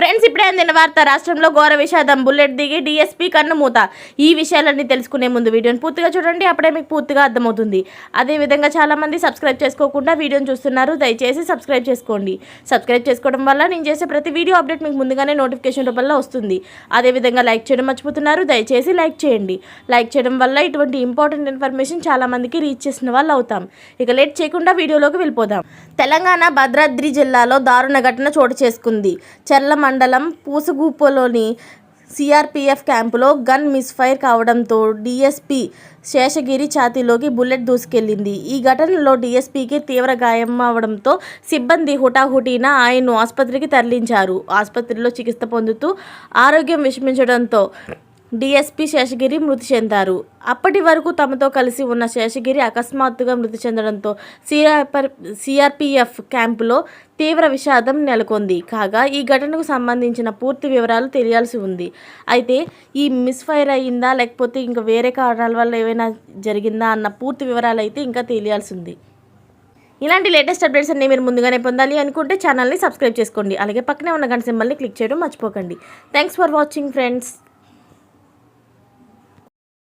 Friends ఇప్పుడే అందిన వార్త రాష్ట్రంలో ఘోర విషాదం బుల్లెట్ దిగి డీఎస్పీ కన్ను మూత ఈ విషయాలన్నీ తెలుసుకునే ముందు వీడియోని పూర్తిగా చూడండి అప్పుడే మీకు పూర్తిగా అర్థమవుతుంది. అదేవిధంగా చాలామంది సబ్స్క్రైబ్ చేసుకోకుండా వీడియోని చూస్తున్నారు దయచేసి సబ్స్క్రైబ్ చేసుకోండి. సబ్స్క్రైబ్ చేసుకోవడం వల్ల నేను చేసే ప్రతి వీడియో అప్డేట్ మీకు ముందుగానే నోటిఫికేషన్ రూపంలో వస్తుంది. అదేవిధంగా లైక్ చేయడం మర్చిపోతున్నారు దయచేసి లైక్ చేయండి. లైక్ చేయడం వల్ల ఇటువంటి ఇంపార్టెంట్ ఇన్ఫర్మేషన్ చాలామందికి రీచ్ చేసిన వాళ్ళు అవుతాం. ఇక లేట్ చేయకుండా వీడియోలోకి వెళ్ళిపోదాం. తెలంగాణ భద్రాద్రి జిల్లాలో దారుణ ఘటన చోటు చేసుకుంది. చెర్ల మండలం పూసగూపలోని సిఆర్పిఎఫ్ క్యాంపులో గన్ మిస్ఫైర్ కావడంతో డీఎస్పీ శేషగిరి ఛాతీలోకి బుల్లెట్ దూసుకెళ్ళింది ఈ ఘటనలో డీఎస్పీకి తీవ్ర గాయం అవడంతో సిబ్బంది హుటాహుటీన ఆయన్ను ఆసుపత్రికి తరలించారు. ఆసుపత్రిలో చికిత్స పొందుతూ ఆరోగ్యం విషమించడంతో డీఎస్పీ శేషగిరి మృతి చెందారు. అప్పటి వరకు తమతో కలిసి ఉన్న శేషగిరి అకస్మాత్తుగా మృతి చెందడంతో సిఆర్ సిఆర్పిఎఫ్ క్యాంపులో తీవ్ర విషాదం నెలకొంది. కాగా ఈ ఘటనకు సంబంధించిన పూర్తి వివరాలు తెలియాల్సి ఉంది. అయితే ఈ మిస్ఫైర్ అయ్యిందా లేకపోతే ఇంకా వేరే కారణాల వల్ల ఏమైనా జరిగిందా అన్న పూర్తి వివరాలు అయితే ఇంకా తెలియాల్సి ఉంది. ఇలాంటి లేటెస్ట్ అప్డేట్స్ అన్ని మీరు ముందుగానే పొందాలి అనుకుంటే ఛానల్ని సబ్స్క్రైబ్ చేసుకోండి. అలాగే పక్కనే ఉన్న గంట సింబల్ని క్లిక్ చేయడం మర్చిపోకండి. Thanks for watching friends.